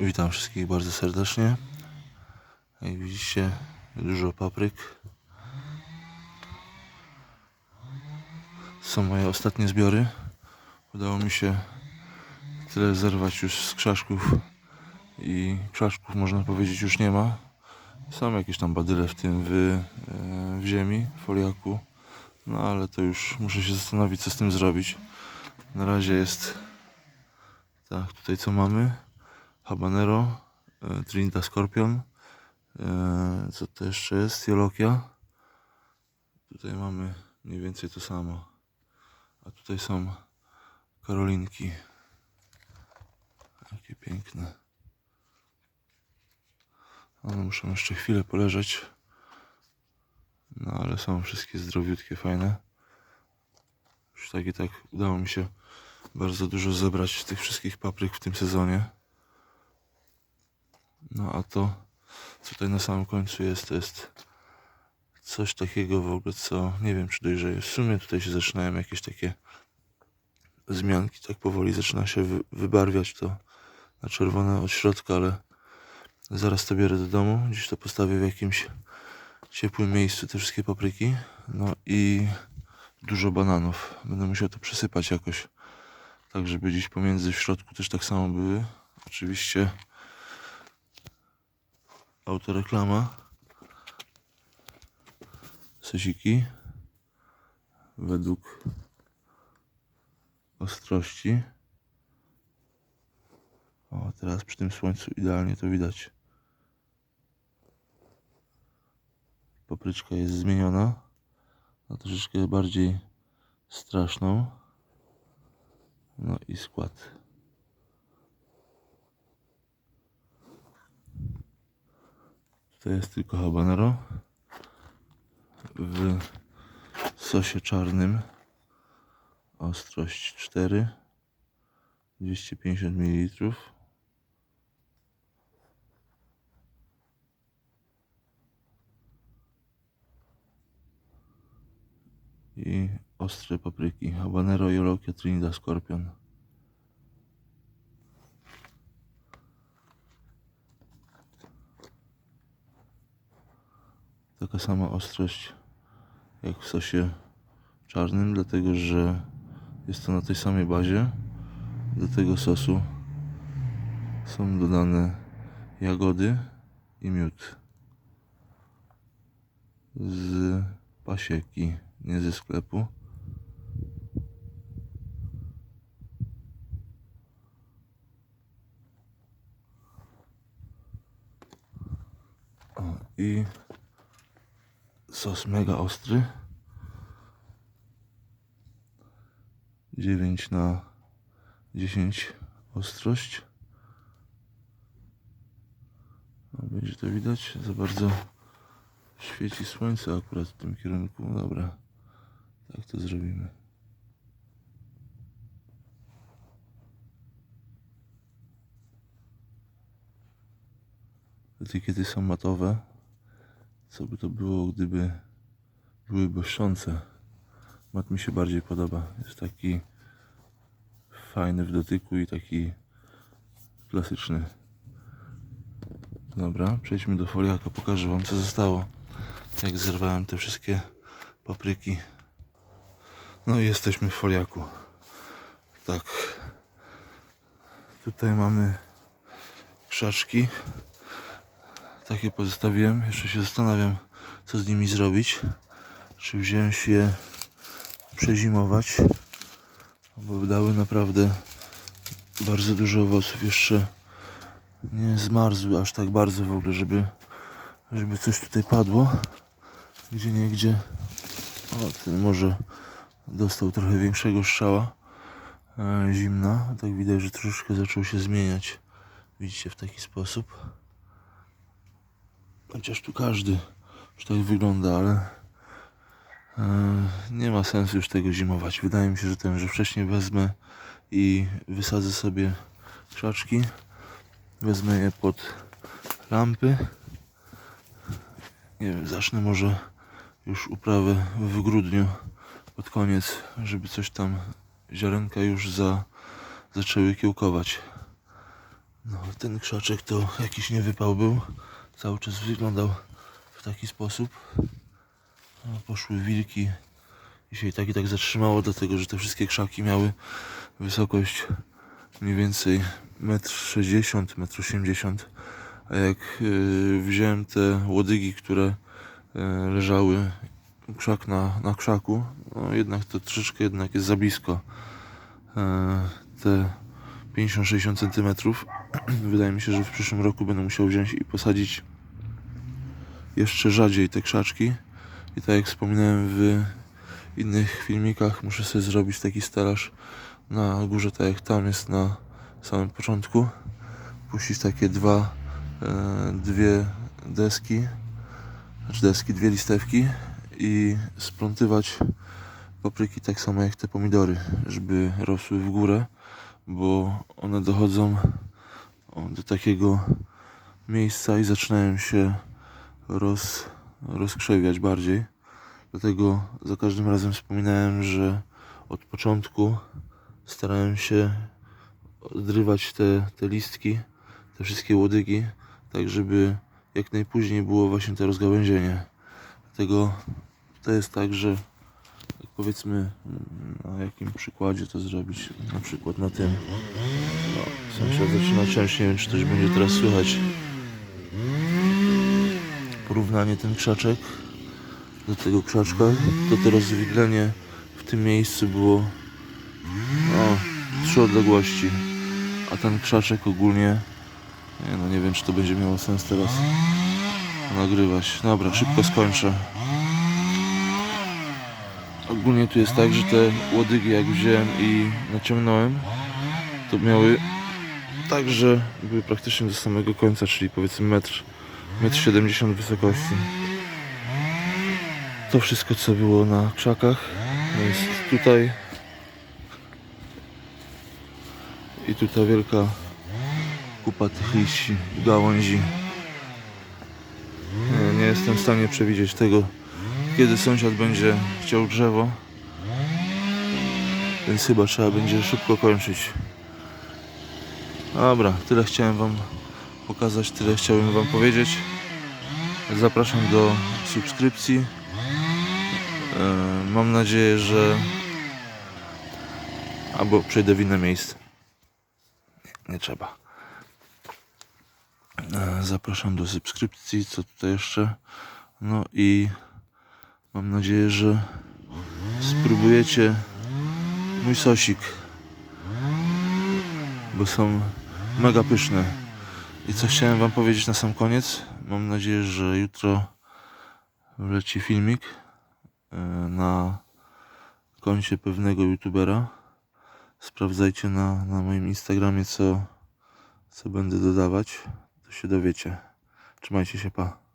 Witam wszystkich bardzo serdecznie. Jak widzicie, dużo papryk. Są moje ostatnie zbiory. Udało mi się tyle zerwać już z krzaczków i krzaczków można powiedzieć już nie ma. Są jakieś tam badyle w tym w, e, w ziemi, w foliaku. No ale to już muszę się zastanowić co z tym zrobić. Na razie jest tak, tutaj co mamy? Habanero, e, Trinita Scorpion. E, co to jeszcze jest? Jolokia. Tutaj mamy mniej więcej to samo. A tutaj są Karolinki. Jakie piękne. One muszą jeszcze chwilę poleżeć. No ale są wszystkie zdrowiutkie, fajne. Już tak i tak udało mi się bardzo dużo zebrać tych wszystkich papryk w tym sezonie. No a to, co tutaj na samym końcu jest, to jest coś takiego w ogóle, co nie wiem, czy dojrzeje. W sumie tutaj się zaczynają jakieś takie zmianki, tak powoli zaczyna się wy- wybarwiać to na czerwone od środka, ale zaraz to biorę do domu, gdzieś to postawię w jakimś ciepłym miejscu, te wszystkie papryki. No i dużo bananów. Będę musiał to przesypać jakoś tak żeby gdzieś pomiędzy w środku też tak samo były. Oczywiście autoreklama. Seziki według ostrości. O, teraz przy tym słońcu idealnie to widać. Papryczka jest zmieniona na troszeczkę bardziej straszną. No i skład. To jest tylko habanero w sosie czarnym. Ostrość 4. 250 ml. I ostre papryki. Habanero, Jolokia, Trinidad Scorpion. Taka sama ostrość jak w sosie czarnym, dlatego że jest to na tej samej bazie. Do tego sosu są dodane jagody i miód z pasieki, nie ze sklepu. I sos mega ostry. 9 na 10 ostrość. Będzie to widać. Za bardzo świeci słońce akurat w tym kierunku. No Dobra, tak to zrobimy. Etykiety są matowe. Co by to było, gdyby były błyszczące? Mat mi się bardziej podoba. Jest taki fajny w dotyku i taki klasyczny. Dobra, przejdźmy do foliaka. Pokażę Wam, co zostało. Jak zerwałem te wszystkie papryki. No i jesteśmy w foliaku. Tak. Tutaj mamy krzaczki takie pozostawiłem. Jeszcze się zastanawiam, co z nimi zrobić. Czy wziąć je przezimować, bo dały naprawdę bardzo dużo owoców. Jeszcze nie zmarzły aż tak bardzo w ogóle, żeby, żeby coś tutaj padło. Gdzie nie gdzie. O, ten może dostał trochę większego strzała e, zimna. Tak widać, że troszeczkę zaczął się zmieniać. Widzicie w taki sposób. Chociaż tu każdy już tak wygląda, ale e, nie ma sensu już tego zimować. Wydaje mi się, że ten, że wcześniej wezmę i wysadzę sobie krzaczki. Wezmę je pod lampy. Nie wiem, zacznę może już uprawę w grudniu pod koniec, żeby coś tam ziarenka już za, zaczęły kiełkować. No, ten krzaczek to jakiś niewypał był. Cały czas wyglądał w taki sposób. No, poszły wilki. I się i tak i tak zatrzymało, dlatego że te wszystkie krzaki miały wysokość mniej więcej 1,60 m, 1,80 m. A jak yy, wziąłem te łodygi, które yy, leżały krzak na, na krzaku, no jednak to troszeczkę jednak jest za blisko. Yy, te 50-60 cm. Wydaje mi się, że w przyszłym roku będę musiał wziąć i posadzić jeszcze rzadziej te krzaczki. I tak jak wspominałem w innych filmikach, muszę sobie zrobić taki stelaż na górze, tak jak tam jest na samym początku. Puścić takie dwa, e, dwie deski, znaczy deski, dwie listewki i splątywać papryki tak samo jak te pomidory, żeby rosły w górę, bo one dochodzą do takiego miejsca i zaczynają się roz, rozkrzewiać bardziej. Dlatego za każdym razem wspominałem, że od początku starałem się odrywać te, te listki, te wszystkie łodygi, tak żeby jak najpóźniej było właśnie to rozgałęzienie. Dlatego to jest tak, że powiedzmy na jakim przykładzie to zrobić, na przykład na tym. No, sąsiad zaczyna ciąć, nie wiem czy coś będzie teraz słychać. Porównanie ten krzaczek do tego krzaczka, to to rozwidlenie w tym miejscu było no, trzy odległości, a ten krzaczek ogólnie nie, no nie wiem czy to będzie miało sens teraz nagrywać. Dobra, szybko skończę. Ogólnie tu jest tak, że te łodygi jak wziąłem i naciągnąłem, to miały tak, że były praktycznie do samego końca, czyli powiedzmy metr, metr 70 wysokości. To wszystko co było na krzakach jest tutaj i tutaj wielka kupa tych liści, gałęzi. Nie, nie jestem w stanie przewidzieć tego, kiedy sąsiad będzie chciał drzewo. Więc chyba trzeba będzie szybko kończyć. Dobra, tyle chciałem Wam pokazać, tyle chciałem Wam powiedzieć. Zapraszam do subskrypcji. E, Mam nadzieję, że albo przejdę w inne miejsce. Nie, nie trzeba. E, Zapraszam do subskrypcji. Co tutaj jeszcze? No i mam nadzieję, że spróbujecie mój sosik. Bo są mega pyszne. I co chciałem wam powiedzieć na sam koniec. Mam nadzieję, że jutro wleci filmik e, na koncie pewnego youtubera. Sprawdzajcie na, na moim Instagramie, co, co będę dodawać. To się dowiecie. Trzymajcie się, pa.